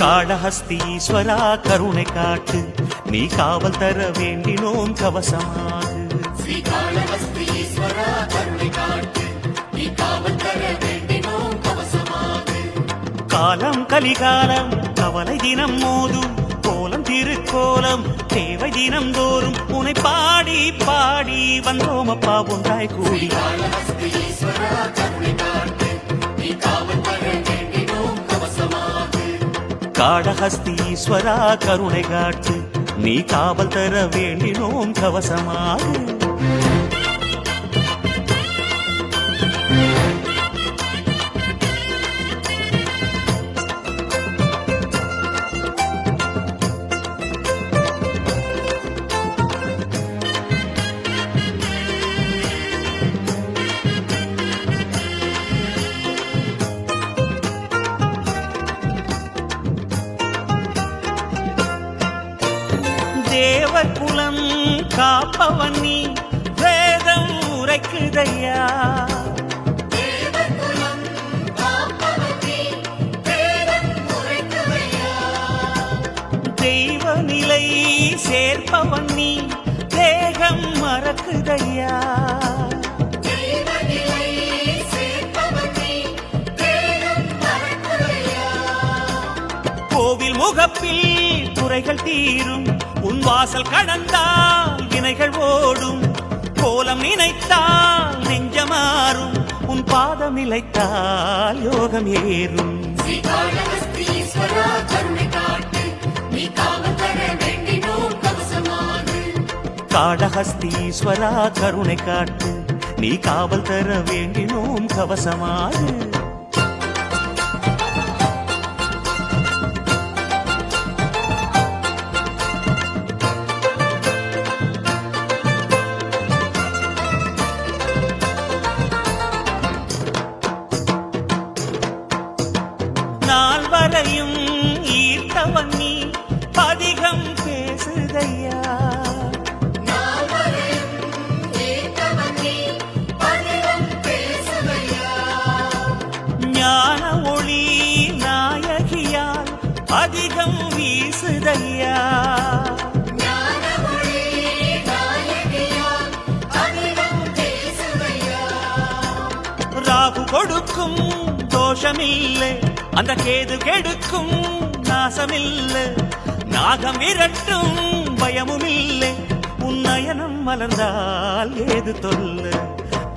காளஹஸ்தீஸ்வரா கருணை காட்டு. நீ காவல் தர வேண்டினோம் கவசமாகு. ஸ்ரீகாளஹஸ்தீஸ்வரா கருணை காட்டு. நீ காவல் தர வேண்டினோம் கவசமாக. காலம் கலிகாலம் கவலை தினம் மோதும். கோலம் திருக்கோலம் தேவை தினம் தோறும். உனை பாடி பாடி வந்தோம் அப்பா ஒன்றாய் கூடி. காளஹஸ்தீஸ்வரா கருணை காட்டு. காடஹஸ்தீஸ்வரா கருணை காட்டு நீ காவல் தர வேண்டினோம் கவசமாக. மறக்குதையா கோவில் முகப்பில் குறைகள் தீரும். உன் வாசல் கடந்தால் வினைகள் ஓடும். கோலம் நினைத்தால் நெஞ்சமாறும். உன் பாதம் நிலைத்தால் யோகம் ஏறும். நீ காவல் காளஹஸ்தீஸ்வரா கருணை காட்டு. நீ காவல் தர வேண்டினோம் கவசமாறு. நால்வரையும் கொடுக்கும் தோஷமில்லை. அந்த கேது கெடுக்கும் நாசமில்லை. நாகம் விரட்டும் பயமும் இல்லை உன்னயனம் மலர்ந்தால் ஏது தொல்ல?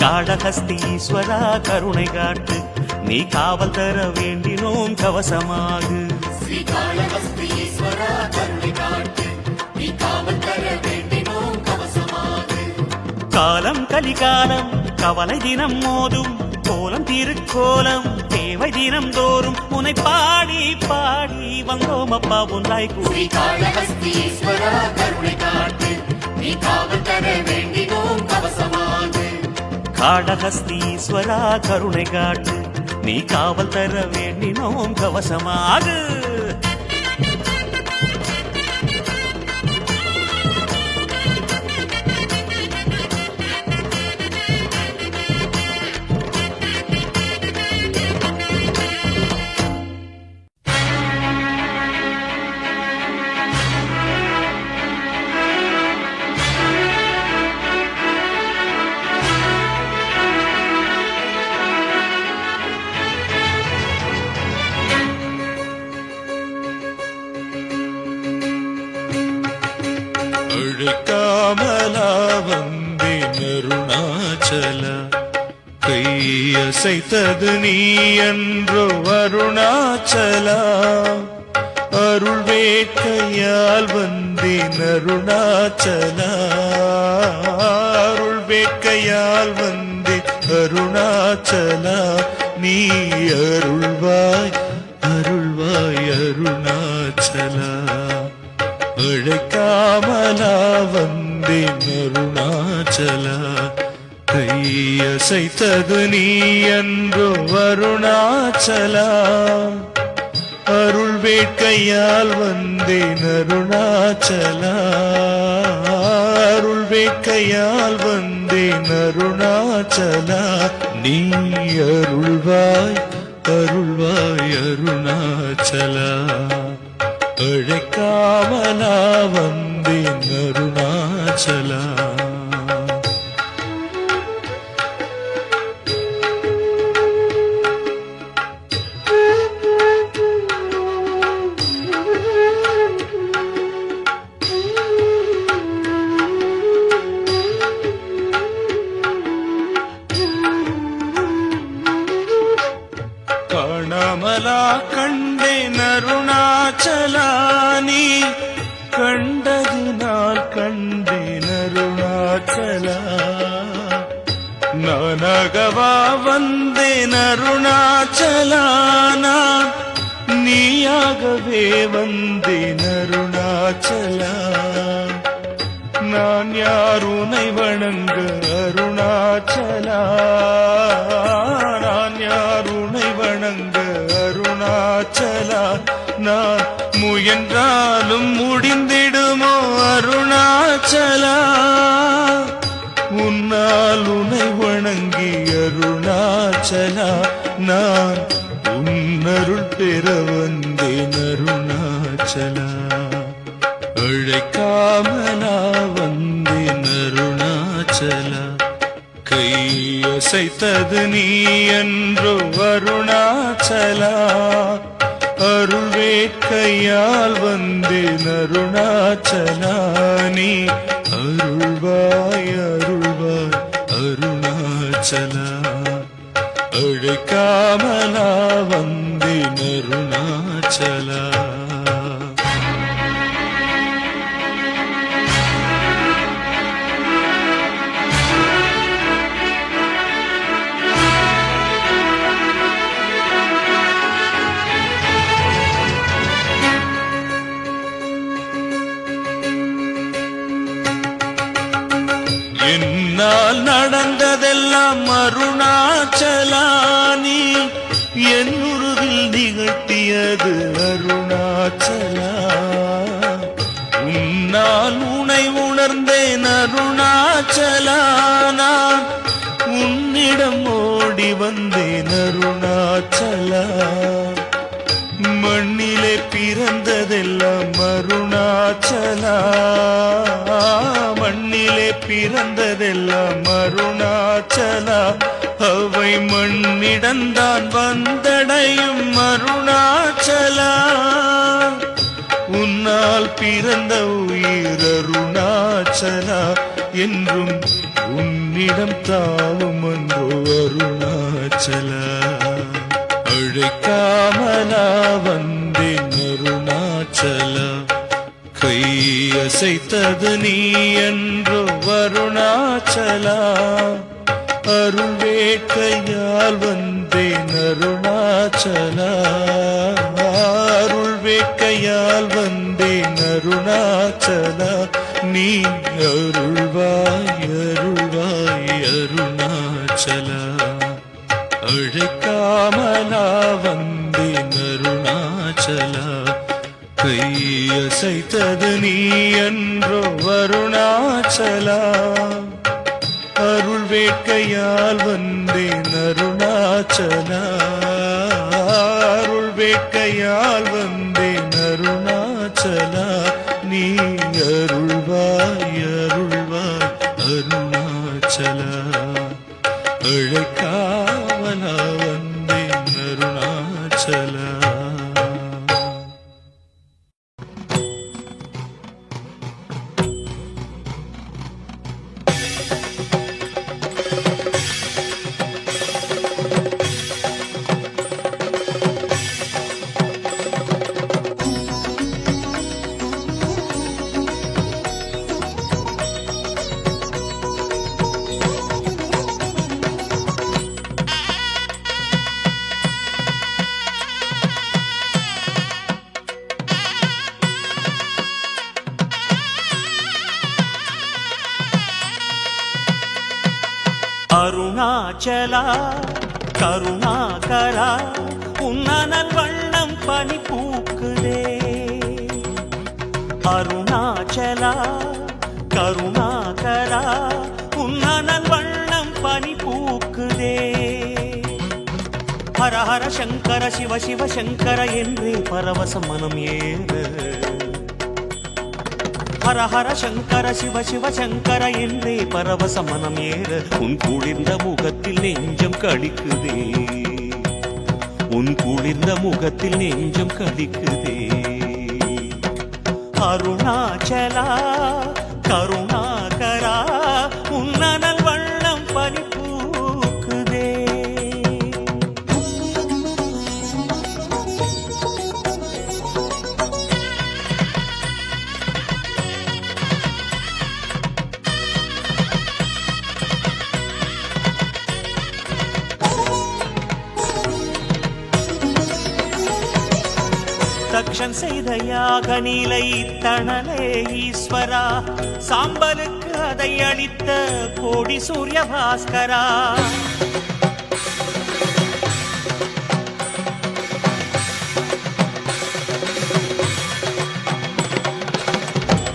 காடஹஸ்தீஸ்வரா கருணை காட்டு. நீ காவல் தர வேண்டினோம் கவசமாகு. ஸ்ரீகாளஹஸ்தீஸ்வரா கருணை காட்டு. நீ காவல் தர வேண்டினோம் கவசமாக. காலம் கலிகாலம் கவலை தினம் மோதும். கோலம் திருக்கோலம் தேவை தினம் தோறும் உனை பாடி பாடி வந்தோம் அப்பா ஒன்றாய் கூடி ஸ்ரீகாளஹஸ்தீஸ்வரா கருணை காட்டு. நீ காவல் தர வேண்டினோம் கவசமாக காடஹஸ்தீஸ்வரா கருணை காட்டு. நீ காவல் தர வேண்டினோம் கவசமாக வேட்கையால் வந்தேன் அருணாச்சலா நீ அருள்வாய் அருள்வாய் அருணாச்சலா. அழைக்காமலா வந்தேன் அருணாச்சலா கையசைத்தது நீ என்று அருணாச்சலா. அருள் வேட்கையால் வந்தேன் அருணாச்சலா அருள் வேட்கையால் வந்தேன் வந்தேன் அருணாச்சலா நீ அருள்வாய் அருள்வாய் அருணாச்சலா. அழைக்காமலா வந்தேன் அருணாச்சலா. நான் யாருனை வணங்க? அருணாச்சலா. நான் யாருனை வணங்க? அருணாச்சலா. நான் முயன்றாலும் முடிந்திடுமோ அருணாச்சலா? உன்னால் உனை வணங்கி அருணாச்சலா. நான் உன்னருள் பெற வந்தேன் அருணாச்சலா. அழைக்காமல் கையசைத்தது நீ என்றோ அருணாச்சலா அருள் வேட்கையால் வந்தேன் அருணாச்சலா. நீ அருள்வாய் அருள்வாய் அருணாச்சலா. அழைக்காமலா வந்தேன் அருணாச்சலா. உனை உணர்ந்தேன் அருணாச்சலா நான் உன்னிடம் ஓடி வந்தேன் அருணாச்சலா. மண்ணிலே பிறந்ததெல்லாம் அருணாச்சலா. மண்ணிலே பிறந்ததெல்லாம் அருணாச்சலா. அவை மண்ணிடந்தான் வந்தடையும் அருணாச்சலா. உன்னால் பிறந்த உயிர் அருணாச்சலா என்றும் உன்னிடம் தாவும் அன்றோ அருணாச்சலா. அழைக்காமலா வந்தேன் அருணாச்சலா. கையசைத்தது நீ என்றோ வருணாச்சலா அருள் வேட்கையால் வந்தேன் அருணாச்சலா. அருள் வேட்கையால் வந்தேன் அருணாச்சலா. நீ அருள்வாய் அருள்வாய் அருணாச்சலா. அழைக்காமலா வந்தேன் அருணாச்சலா. கையசைத்தது நீ என்றோ அருணாச்சலா. அருள் வேட்கையால் வந்தேன் அருணாச்சலா. அருள் வேட்கையால் வந்தேன் அருணாச்சலா நீ அருள்வாய் அருள்வாய் அருணாச்சலா. அழைக்கா அருணாச்சலா கருணாகரா உன்னனல் வண்ணம் பனி பூக்குதே. அருணாச்சலா கருணாகரா உன்னனல் வண்ணம் பனி பூக்குதே. ஹர ஹர சங்கர சிவ சிவ சங்கர என்றே பரவச மனம் ஏறு. ஹர ஹர சங்கர சிவ சிவ சங்கர என்றே பரவச மனம் ஏற. உன் குளிர்ந்த முகத்தில் நெஞ்சம் கழிக்குதே. உன் குளிர்ந்த முகத்தில் நெஞ்சம் கழிக்குதே. அருணாச்சலா கருணாகரா செய்த தணலே ஈஸ்வரா சாம்பலுக்கு அதை அளித்த கோடி சூரிய பாஸ்கரா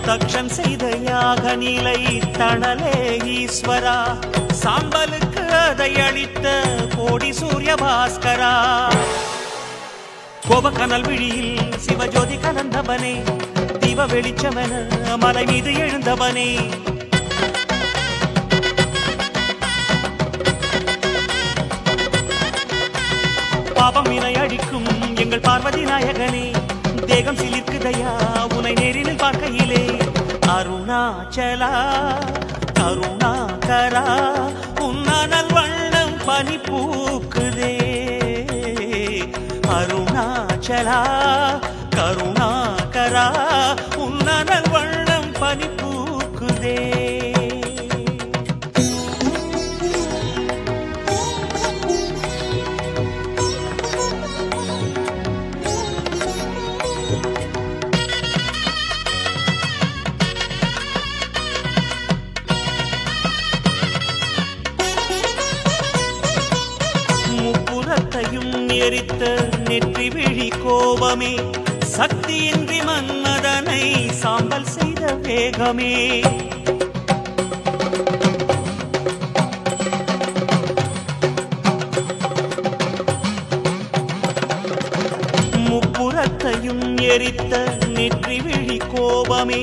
தக்ஷன் செய்த யாக நிலை தணலே ஈஸ்வரா சாம்பலுக்கு அதை அளித்த கோடி சூரிய பாஸ்கரா கோபக்கனல் விழியில் சிவஜோதி கலந்தவனே தீப வெளிச்சமென மலை மீது எழுந்தவனே. பாபம் வினை அழிக்கும் எங்கள் பார்வதி நாயகனே தேகம் சிலிர்க்குதையா உனை நேரில் பார்க்கையிலே. அருணாச்சலா கருணாகரா உன்னல் வண்ணம் பனி பூக்குதே. அருணாச்சலா கருணாகரா மேகமே முப்புறத்தையும் எரித்த நெற்றி விழி கோபமே.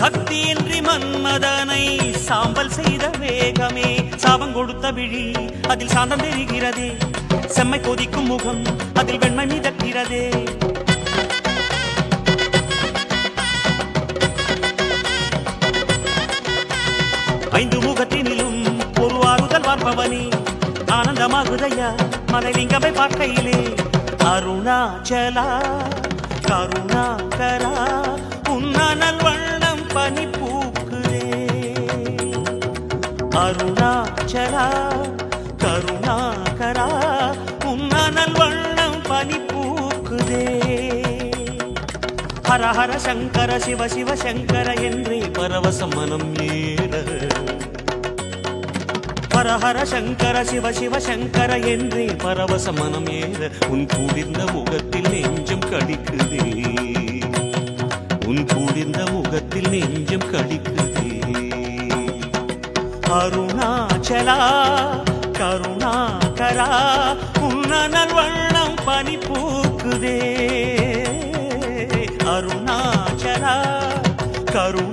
சக்தியின்றி மன்மதனை சாம்பல் செய்த வேகமே. சாபம் கொடுத்த விழி அதில் சாந்தம் தெரிகிறதே. செம்மை கொதிக்கும் முகம் அதில் வெண்மை மிதக்கிறதே. ஐந்து முகத்தினிலும் ஒரு ஆறுதல் பார்ப்பவனே ஆனந்தமாகுதையா மலைலிங்கமை பார்க்கையிலே. அருணாச்சலா கருணாகரா உன்னல் வண்ணம் பனி பூக்குதே அருணாச்சலா கருணாகரா உன்னல் வண்ணம் பனி பூக்குதே ஹர ஹர சங்கர சிவ சிவ சங்கர என்றே பரவசம் மனம் ஏற ஹர ஹர சங்கர சிவ சிவ சங்கர என்றே பரவச மனம் ஏற உன் குளிர்ந்த முகத்தில் நெஞ்சம் கடிக்குதே. உன் குளிர்ந்த முகத்தில் நெஞ்சம் கடிக்குதே. அருணாச்சலா கருணாகரா உன்னல் வண்ணம் பனி பூக்குதே கருணாகரா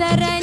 அருள்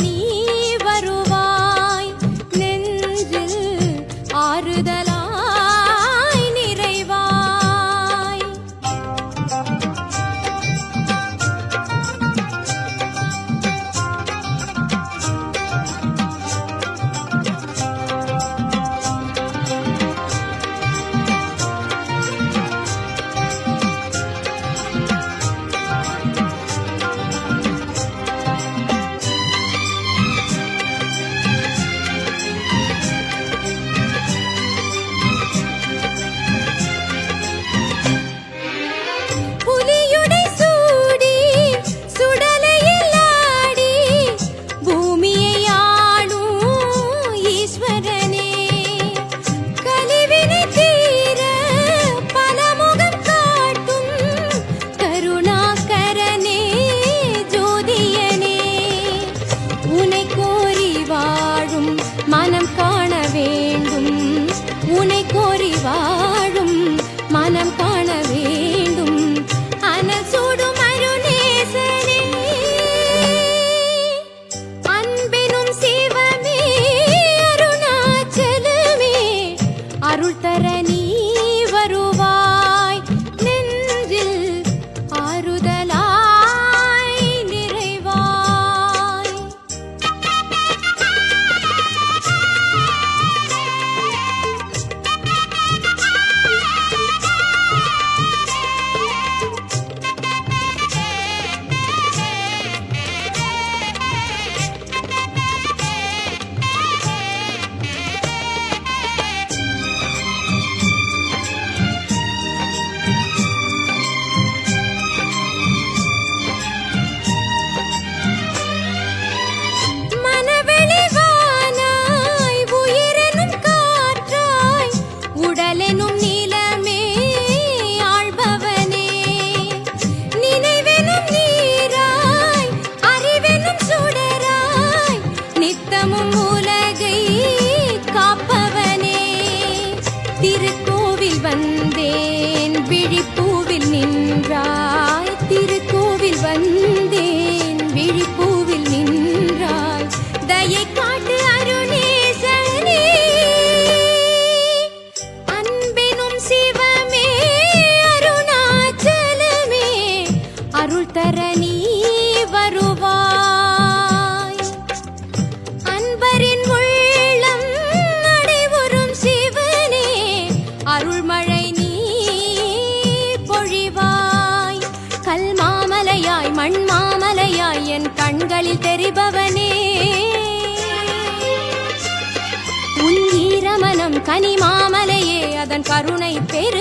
கனி மாமலையே அதன் கருணை பெரு